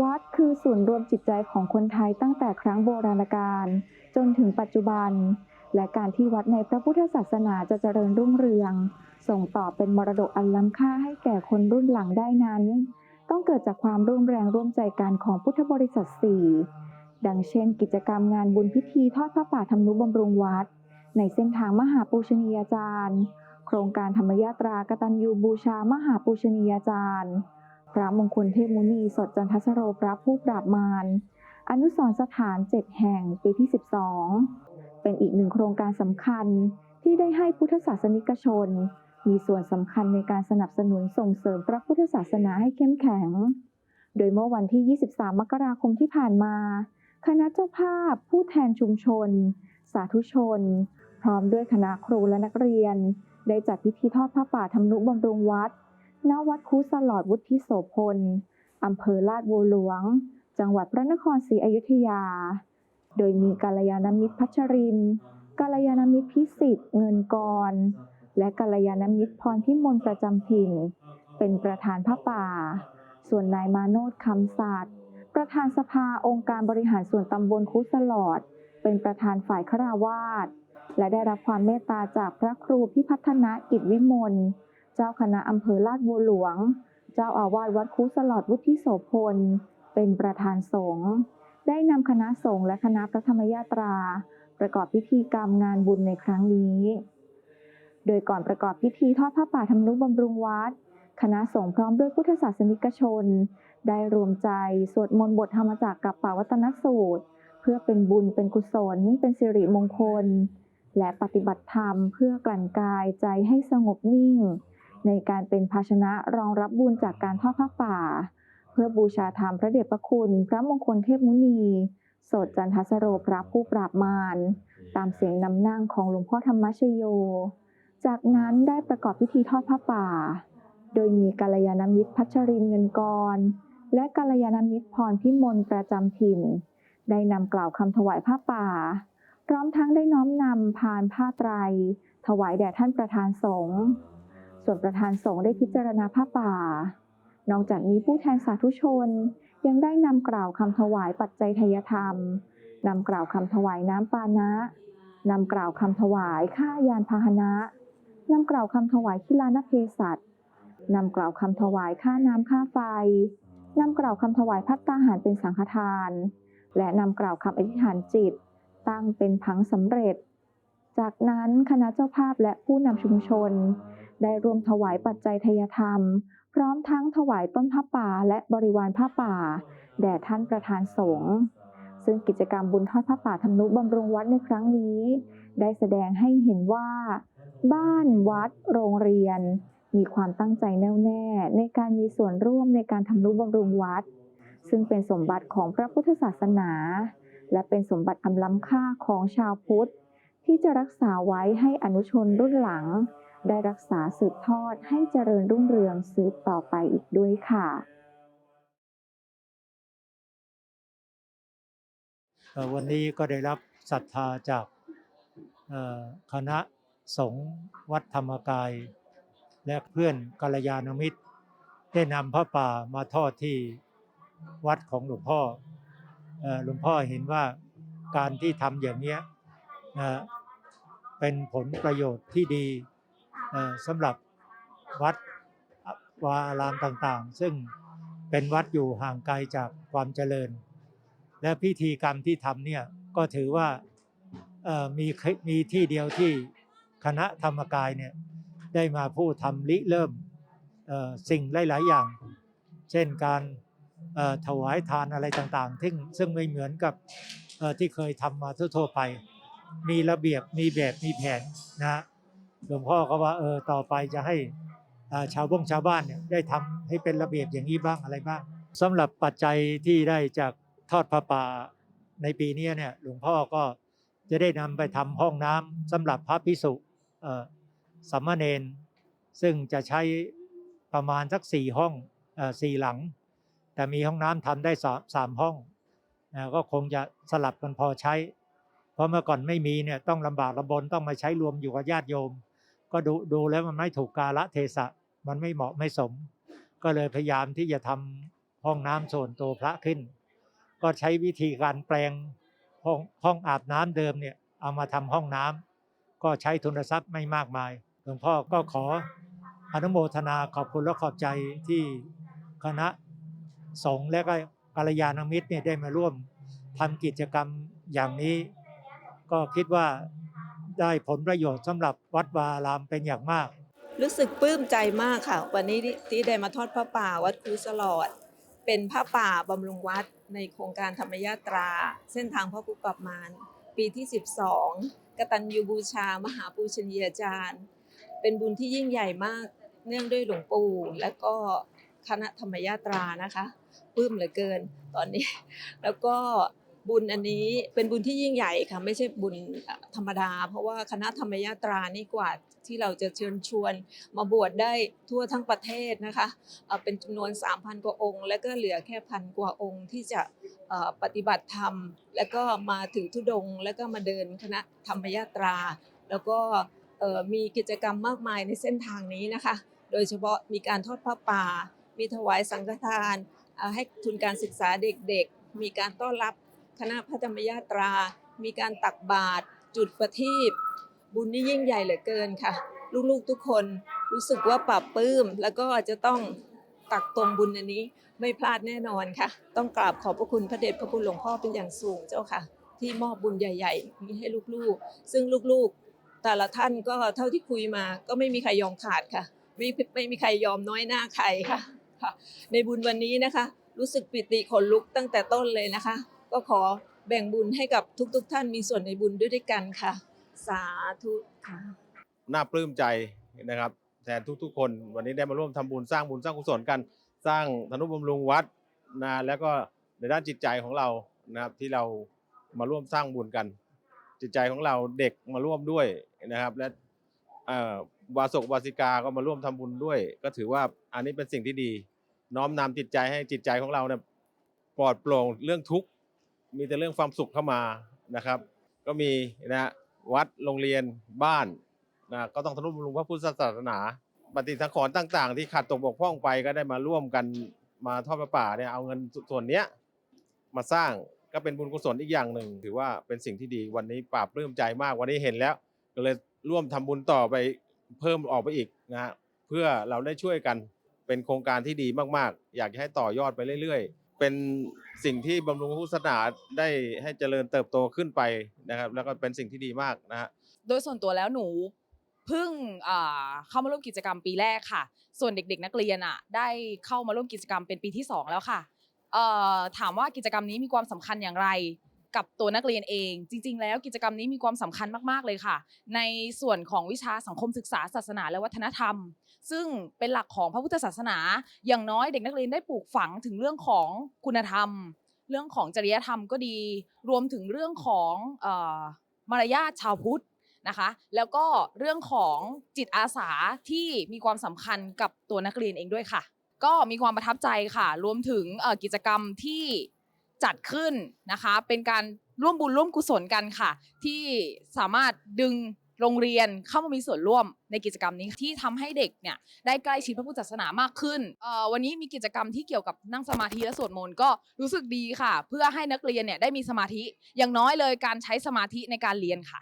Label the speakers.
Speaker 1: วัดคือศูนย์รวมจิตใจของคนไทยตั้งแต่ครั้งโบราณกาลจนถึงปัจจุบัน และการที่วัดในพระพุทธศาสนาจะเจริญรุ่งเรือง ส่งต่อเป็นมรดกอันล้ำค่าให้แก่คนรุ่นหลังได้นั้น ต้องเกิดจากความร่วมแรงร่วมใจกันของพุทธบริษัทสี่ดังเช่น กิจกรรมงานบุญพิธีทอดพระป่าธรรมนุบำรุงวัด ในเส้นทางมหาปูชนียาจารย์ โครงการธรรมยาตรากตัญญูบูชามหาปูชนียาจารย์ พระมงคลเทพมุนีสดจันทสโรพระผู้ปราบมารอนุสรสถานเจ็ดแห่งปีที่ 12 เป็นอีกหนึ่งโครงการสำคัญที่ได้ให้พุทธศาสนิกชน มีส่วนสำคัญในการสนับสนุนส่งเสริมพระพุทธศาสนาให้เข้มแข็ง โดยเมื่อวันที่ 23 มกราคมที่ผ่านมา คณะเจ้าภาพ ผู้แทนชุมชน สาธุชน พร้อมด้วยคณะครูและนักเรียน ได้จัดพิธีทอดผ้าป่าธรรมนุบำรุงวัด ณวัดคูสลอดวุฒิโสพลอำเภอลาดบัวหลวง จังหวัดพระนครศรีอยุธยา โดยมีกาลยานมิตรพัชรินกาลยานมิตรพิสิทธิ์เงินกร และกาลยานมิตรพรพิมลประจำถิ่น เป็นประธานผ้าป่า ส่วนนายมาโนดคำศาสตร์ประธานสภาองค์การบริหารส่วนตำบลคุสลอด เป็นประธานฝ่ายคราวาสและได้รับความเมตตาจากพระครูพิพัฒนกิจวิมล เจ้าคณะอำเภอลาดบัวหลวง เจ้าอาวาสวัดคุสลอดวุฒิโสพล เป็นประธานสงฆ์ได้นำคณะสงฆ์และคณะพระธรรมยาตรา ประกอบพิธีกรรมงานบุญในครั้งนี้ โดยก่อนประกอบพิธีทอดผ้าป่าธรรมนุบำรุงวัด คณะสงฆ์พร้อมด้วยพุทธศาสนิกชน ได้รวมใจสวดมนต์บทธรรมจักรกับป่าวัตนสูตร เพื่อเป็นบุญเป็นกุศล เป็นสิริมงคล และปฏิบัติธรรมเพื่อกลั่นกายใจให้สงบนิ่ง ในการเป็นภาชนะรองรับบุญจากการทอดผ้าป่า เพื่อบูชาธรรมพระเดชพระคุณ พระมงคลเทพมุนี โสดจันทสโรพระผู้ปราบมาร ตามเสียงนำนั่งของหลวงพ่อธรรมชโย จากนั้นได้ประกอบพิธีทอดผ้าป่า โดยมีกาลยานมิตรพัชรินเงินกร และกาลยานมิตรพรพิมลประจำถิ่น ได้นำกล่าวคำถวายผ้าป่า พร้อมทั้งได้น้อมนำพานผ้าไตร ถวายแด่ท่านประธานสงฆ์ ส่วนประธานสงฆ์ได้พิจารณาผ้าป่า นอกจากนี้ผู้แทนสาธุชนยังได้นำกล่าวคำถวายปัจจัยทยธรรมนำกล่าวคำถวายน้ำปานะนำกล่าวคำถวายค่ายานพาหนะนำกล่าวคำถวายคิลานเพศัตนำกล่าวคำถวายค่าน้ำค่าไฟนำกล่าวคำถวายพัตตาหารเป็นสังฆทาน และนำกล่าวคำอธิษฐานจิต ตั้งเป็นผังสำเร็จ จากนั้นคณะเจ้าภาพและผู้นำชุมชน ได้รวมถวายปัจจัยทายธรรม พร้อมทั้งถวายต้นผ้าป่าและบริวารผ้าป่า แด่ท่านประธานสงฆ์ซึ่งกิจกรรมบุญทอดผ้าป่าธรรมนุบำรุงวัดในครั้งนี้ ได้แสดงให้เห็นว่า บ้านวัด โรงเรียน มีความตั้งใจแน่วแน่ในการมีส่วนร่วมในการทำนุบำรุงวัด ซึ่งเป็นสมบัติของพระพุทธศาสนา และเป็นสมบัติอันล้ำค่าของชาวพุทธ ที่จะรักษาไว้ให้อนุชนรุ่นหลัง ได้รักษาสืบทอดให้เจริญรุ่งเรืองสืบต่อไปอีกด้วยค่ะ
Speaker 2: วันนี้ก็ได้รับศรัทธาจากคณะสงฆ์วัดธรรมกาย และเพื่อนกัลยาณมิตร ได้นำพระป่ามาทอดที่วัดของหลวงพ่อหลวงพ่อเห็นว่าการที่ทำอย่างนี้เป็นผลประโยชน์ที่ดี สำหรับวัดวาอารามต่างๆ ซึ่งเป็นวัดอยู่ห่างไกลจากความเจริญ และพิธีกรรมที่ทำเนี่ยก็ถือว่ามีมีที่เดียวที่คณะธรรมกายเนี่ยได้มาพูดทำริเริ่มสิ่งหลาย ๆ อย่าง เช่นการถวายทานอะไรต่างๆ ซึ่งซึ่งไม่เหมือนกับที่เคยทำมาทั่วๆไป มีระเบียบมีแบบมีแผนนะฮะ หลวงพ่อก็ว่าเออต่อไปจะให้ชาวบ้งชาวบ้านเนี่ยได้ทำให้เป็นระเบียบอย่างนี้บ้างอะไรบ้างสำหรับปัจจัยที่ได้จากทอดพระป่าในปีนี้เนี่ยหลวงพ่อก็จะได้นำไปทำห้องน้ำสำหรับพระพิสุเอ่อสาเณรซึ่งจะใช้ประมาณสักสี่ห้องสี่หลัง แต่มีห้องน้ำทำได้สามสามห้องก็คงจะสลับกันพอใช้ เพราะเมื่อก่อนไม่มีเนี่ยต้องลำบากลำบนต้องมาใช้รวมอยู่กับญาติโยม ก็ดูดูแล้วมันไม่ถูกกาละเทศะมันไม่เหมาะไม่สม ก็เลยพยายามที่จะทำห้องน้ำส่วนตัวพระขึ้น ก็ใช้วิธีการแปลงห้องห้องอาบน้ำเดิมเนี่ยเอามาทำห้องน้ำก็ใช้ทุนทรัพย์ไม่มากมายหลวงพ่อก็ขออนุโมทนาขอบคุณและขอบใจที่คณะสงฆ์และก็กัลยาณมิตรเนี่ยได้มาร่วมทำกิจกรรมอย่างนี้ ก็คิดว่า ได้ผลประโยชน์สำหรับวัดวาอารามเป็นอย่างมาก
Speaker 3: รู้สึกปลื้มใจมากค่ะ วันนี้ที่ได้มาทอดพระป่าวัดครูสลอด เป็นพระป่าบำรุงวัดในโครงการธรรมยาตรา เส้นทางพ่อครูกอบมารปีที่ 12 กตัญญูบูชา มหาปูชนียาจารย์ เป็นบุญที่ยิ่งใหญ่มาก เนื่องด้วยหลวงปู่และก็คณะธรรมยาตรานะคะปลื้มเหลือเกินตอนนี้ แล้วก็ บุญอันนี้เป็นบุญที่ยิ่งใหญ่ค่ะไม่ใช่บุญธรรมดา เพราะว่าคณะธรรมยาตรานี่กว่าที่เราจะเชิญชวนมาบวชได้ทั่วทั้งประเทศนะคะเป็นจำนวน 3,000 กว่าองค์ แล้วก็เหลือแค่พันกว่าองค์ที่จะปฏิบัติธรรม แล้วก็มาถือธุดงค์แล้วก็มาเดินคณะธรรมยาตรา แล้วก็มีกิจกรรมมากมายในเส้นทางนี้นะคะ โดยเฉพาะมีการทอดผ้าป่า มีถวายสังฆทานให้ทุนการศึกษาเด็กๆ มีการต้อนรับ คณะพระธรรมยาตรา มีการตักบาตรจุดประทีปบุญนี่ยิ่งใหญ่เหลือเกินค่ะ ลูกๆทุกคนรู้สึกว่าปรับปลื้ม แล้วก็จะต้องตักตรงบุญอันนี้ไม่พลาดแน่นอนค่ะ ต้องกราบขอบพระคุณพระเดชพระคุณหลวงพ่อเป็นอย่างสูงเจ้าค่ะ ที่มอบบุญใหญ่ๆนี้ให้ลูกๆ ซึ่งลูกๆ แต่ละท่านก็เท่าที่คุยมา ก็ไม่มีใครยอมขาดค่ะ ไม่ไม่มีใครยอมน้อยหน้าใครค่ะค่ะในบุญวันนี้นะคะ รู้สึกปิติขนลุกตั้งแต่ต้นเลยนะคะ ก็ขอแบ่งบุญให้กับทุกๆท่านมีส่วนในบุญด้วยด้วยกันค่ะ สาธุค่ะ
Speaker 4: น่าปลื้มใจนะครับ แทนทุกๆ คนวันนี้ได้มาร่วมทำบุญสร้างบุญสร้างกุศลกัน สร้างธนุบำรุงวัดนะแล้วก็ในด้านจิตใจของเรานะครับที่เรามาร่วมสร้างบุญกัน จิตใจของเราเด็กมาร่วมด้วยนะครับ และอ่อวาสกวาสิกาก็มาร่วมทำบุญด้วย ก็ถือว่าอันนี้เป็นสิ่งที่ดี น้อมนำจิตใจให้จิตใจของเราเนี่ยปลอดโปร่งเรื่องทุกข์ มีแต่เรื่องความสุขเข้ามานะครับ ก็มีนะวัดโรงเรียนบ้านนะก็ต้องทนุบำรุงพระพุทธศาสนาปฏิสังขรณ์ต่าง ๆ ที่ขาดตกบกพร่องไปก็ได้มาร่วมกันมาทอดพระป่าเนี่ยเอาเงินส่วนเนี้ยมาสร้างก็เป็นบุญกุศลอีกอย่างหนึ่ง ถือว่าเป็นสิ่งที่ดีวันนี้ปราบปลื้มใจมากวันนี้เห็นแล้ว ก็เลยร่วมทำบุญต่อไปเพิ่มออกไปอีกนะฮะเพื่อเราได้ช่วยกันเป็นโครงการที่ดีมากๆ อยากจะให้ต่อยอดไปเรื่อย ๆ เป็นสิ่งที่บำรุงพุทธศาสนาได้ให้เจริญเติบโตขึ้นไปนะครับ แล้วก็เป็นสิ่งที่ดีมากนะฮะ
Speaker 5: โดยส่วนตัวแล้วหนูเพิ่งอ่าเข้ามาร่วมกิจกรรมปีแรกค่ะ ส่วนเด็ก ๆ นักเรียนอะได้เข้ามาร่วมกิจกรรมเป็นปีที่2แล้วค่ะเอ่อถามว่ากิจกรรมนี้มีความสำคัญอย่างไร กับตัวนักเรียนเอง จริง ๆ แล้วกิจกรรมนี้มีความสำคัญมากๆเลยค่ะ ในส่วนของวิชาสังคมศึกษาศาสนาและวัฒนธรรม ซึ่งเป็นหลักของพระพุทธศาสนา อย่างน้อยเด็กนักเรียนได้ปลูกฝังถึงเรื่องของคุณธรรม เรื่องของจริยธรรมก็ดี รวมถึงเรื่องของมารยาทชาวพุทธนะคะแล้วก็เรื่องของจิตอาสาที่มีความสำคัญกับตัวนักเรียนเองด้วยค่ะ ก็มีความประทับใจค่ะ รวมถึงกิจกรรมที่ จัดขึ้นนะคะ เป็นการร่วมบุญร่วมกุศลกันค่ะ ที่สามารถดึงโรงเรียนเข้ามามีส่วนร่วมในกิจกรรมนี้ที่ทำให้เด็กเนี่ยได้ใกล้ชิดพระพุทธศาสนามากขึ้น วันนี้มีกิจกรรมที่เกี่ยวกับนั่งสมาธิและสวดมนต์ก็รู้สึกดีค่ะ เพื่อให้นักเรียนเนี่ยได้มีสมาธิอย่างน้อยเลยการใช้สมาธิในการเรียนค่ะ